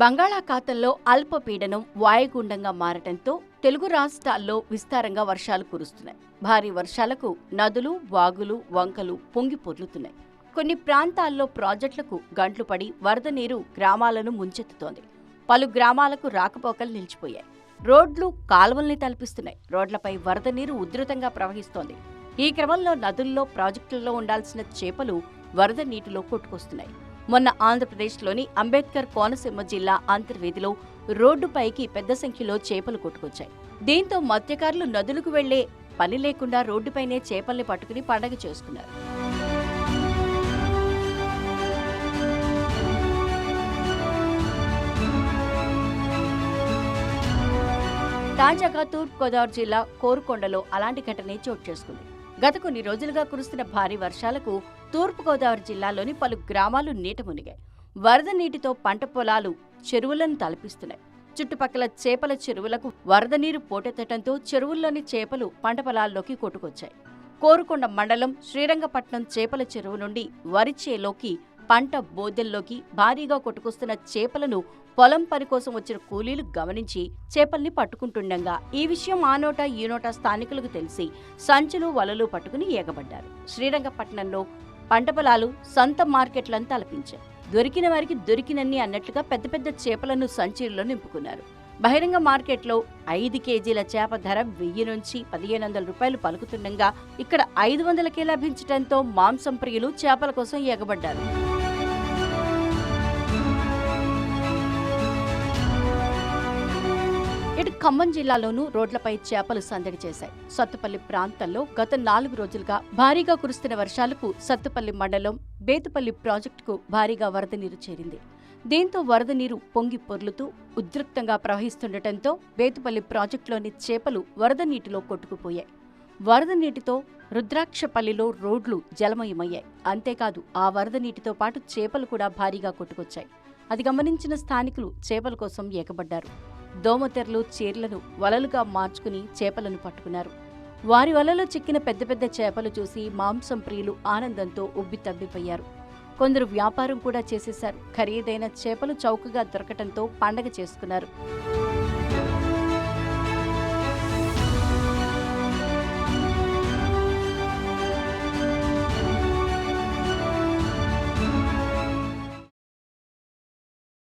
బంగాళాఖాతంలో అల్పపీడనం వాయుగుండంగా మారటంతో తెలుగు రాష్ట్రాల్లో విస్తారంగా వర్షాలు కురుస్తున్నాయి. భారీ వర్షాలకు నదులు వాగులు వంకలు పొంగి పొర్లుతున్నాయి. కొన్ని ప్రాంతాల్లో ప్రాజెక్టులకు గంట్లు పడి వరద నీరు గ్రామాలను ముంచెత్తుతోంది. పలు గ్రామాలకు రాకపోకలు నిలిచిపోయాయి. రోడ్లు కాలువల్ని తలపిస్తున్నాయి. రోడ్లపై వరద నీరు ఉధృతంగా ప్రవహిస్తోంది. ఈ క్రమంలో నదుల్లో ప్రాజెక్టుల్లో ఉండాల్సిన చేపలు వరద నీటిలో కొట్టుకొస్తున్నాయి. మొన్న ఆంధ్రప్రదేశ్లోని అంబేద్కర్ కోనసీమ జిల్లా అంతర్వేదిలో రోడ్డుపైకి పెద్ద సంఖ్యలో చేపలు కొట్టుకొచ్చాయి. దీంతో మత్స్యకారులు నదులకు వెళ్ళే పని లేకుండా రోడ్డుపైనే చేపల్ని పట్టుకుని పండగ చేసుకున్నారు. తాజాగా తూర్పుగోదావరి జిల్లా కోరుకొండలో అలాంటి ఘటనే చోటు చేసుకుంది. గత కొన్ని రోజులుగా కురుస్తున్న భారీ వర్షాలకు తూర్పుగోదావరి జిల్లాలోని పలు గ్రామాలు నీట మునిగాయి. వరద నీటితో పంట పొలాలు చెరువులను తలపిస్తున్నాయి. చుట్టుపక్కల చేపల చెరువులకు వరద నీరు పోటెత్తడంతో చెరువుల్లోని చేపలు పంట పొలాల్లోకి కొట్టుకొచ్చాయి. కోరుకొండ మండలం శ్రీరంగపట్నం చేపల చెరువు నుండి వరి చేలోకి పంట బోదెల్లోకి భారీగా కొట్టుకొస్తున్న చేపలను పొలం పని కోసం వచ్చిన కూలీలు గమనించి చేపల్ని పట్టుకుంటుండగా ఈ విషయం ఆ నోట ఈ నోట స్థానికులకు తెలిసి సంచులు వలలు పట్టుకుని ఏగబడ్డారు. శ్రీరంగపట్నంలో పంట పొలాలు సొంత మార్కెట్లను తలపించాయి. దొరికిన వారికి దొరికినన్ని అన్నట్లుగా పెద్ద పెద్ద చేపలను సంచీల్లో నింపుకున్నారు. బహిరంగ మార్కెట్లో ఐదు కేజీల చేప ధర వెయ్యి నుంచి పదిహేను వందల రూపాయలు పలుకుతుండగా ఇక్కడ ఐదు వందలకే లభించడంతో మాంసం ప్రియులు చేపల కోసం ఎగబడ్డారు ఖమ్మం జిల్లాలోనూ రోడ్లపై చేపలు సందడి చేశాయి. సత్తుపల్లి ప్రాంతంలో గత నాలుగు రోజులుగా భారీగా కురుస్తున్న వర్షాలకు సత్తుపల్లి మండలం బేతుపల్లి ప్రాజెక్టుకు భారీగా వరద నీరు చేరింది. దీంతో వరద నీరు పొంగి పొర్లుతూ ఉద్రిక్తంగా ప్రవహిస్తుండటంతో బేతుపల్లి ప్రాజెక్టులోని చేపలు వరద నీటిలో కొట్టుకుపోయాయి. వరద నీటితో రుద్రాక్షపల్లిలో రోడ్లు జలమయమయ్యాయి. అంతేకాదు ఆ వరద నీటితో పాటు చేపలు కూడా భారీగా కొట్టుకొచ్చాయి. అది గమనించిన స్థానికులు చేపల కోసం ఏకబడ్డారు. దోమతెరలు చీరలను వలలుగా మార్చుకుని చేపలను పట్టుకున్నారు. వారి వలలో చిక్కిన పెద్ద పెద్ద చేపలు చూసి మాంసం ప్రియులు ఆనందంతో ఉబ్బి తబ్బిపోయారు కొందరు వ్యాపారం కూడా చేసేశారు. ఖరీదైన చేపలు చౌకగా దొరకటంతో పండగ చేసుకున్నారు.